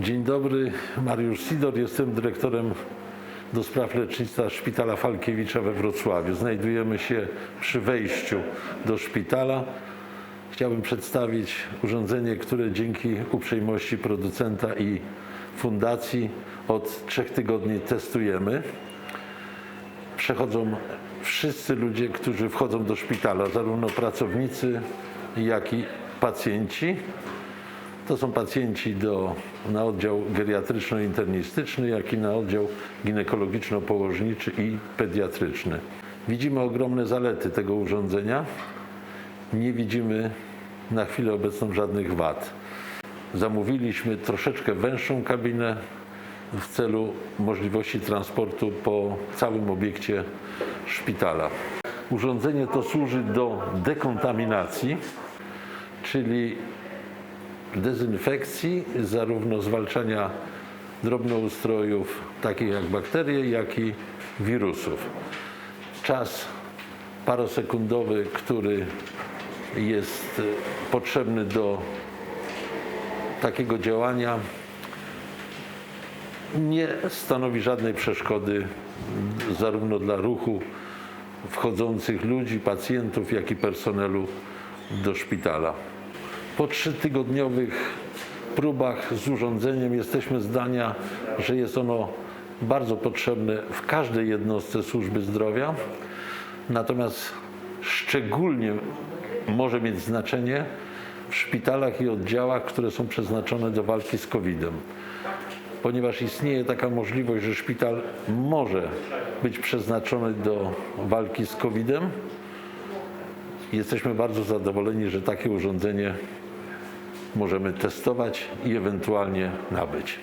Dzień dobry, Mariusz Sidor. Jestem dyrektorem do spraw lecznictwa Szpitala Falkiewicza we Wrocławiu. Znajdujemy się przy wejściu do szpitala. Chciałbym przedstawić urządzenie, które dzięki uprzejmości producenta i fundacji od trzech tygodni testujemy. Przechodzą wszyscy ludzie, którzy wchodzą do szpitala, zarówno pracownicy, jak i pacjenci. To są pacjenci do, na oddział geriatryczno-internistyczny, jak i na oddział ginekologiczno-położniczy i pediatryczny. Widzimy ogromne zalety tego urządzenia. Nie widzimy na chwilę obecną żadnych wad. Zamówiliśmy troszeczkę węższą kabinę w celu możliwości transportu po całym obiekcie szpitala. Urządzenie to służy do dekontaminacji, czyli dezynfekcji, zarówno zwalczania drobnoustrojów, takich jak bakterie, jak i wirusów. Czas parosekundowy, który jest e, potrzebny do takiego działania, nie stanowi żadnej przeszkody zarówno dla ruchu wchodzących ludzi, pacjentów, jak i personelu do szpitala. Po trzytygodniowych próbach z urządzeniem jesteśmy zdania, że jest ono bardzo potrzebne w każdej jednostce służby zdrowia. Natomiast szczególnie może mieć znaczenie w szpitalach i oddziałach, które są przeznaczone do walki z COVID-em. Ponieważ istnieje taka możliwość, że szpital może być przeznaczony do walki z COVID-em, jesteśmy bardzo zadowoleni, że takie urządzenie możemy testować i ewentualnie nabyć.